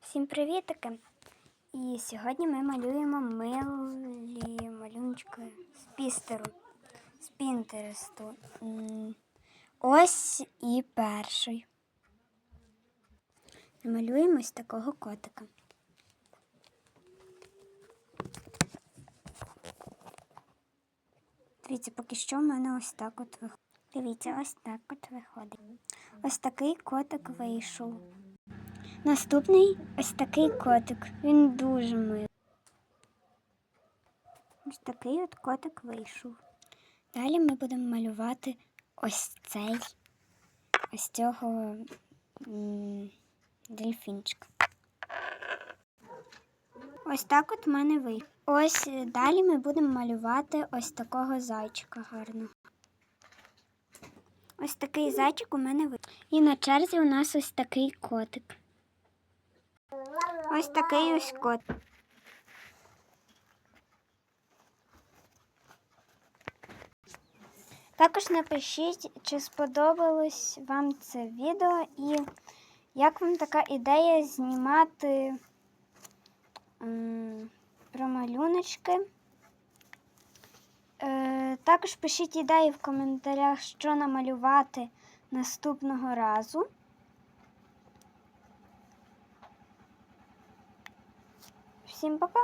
Всім привітики! І сьогодні ми малюємо милі малюночки з пістеру, з Пінтересту. Ось і перший. Намалюємо ось такого котика. Дивіться, поки що в мене ось так от виходить. Дивіться, ось так от виходить. Ось такий котик вийшов. Наступний ось такий котик. Він дуже милий. Ось такий от котик вийшов. Далі ми будемо малювати ось цей, ось цього дельфінчика. Ось так от в мене вийшло. Ось е, далі ми будемо малювати ось такого зайчика гарного. Ось такий зайчик у мене вийшов. І на черзі у нас ось такий котик. Ось такий ось кот. Також напишіть, чи сподобалось вам це відео і як вам така ідея знімати про малюночки. Е, також пишіть ідеї в коментарях, що намалювати наступного разу. Всім па-па!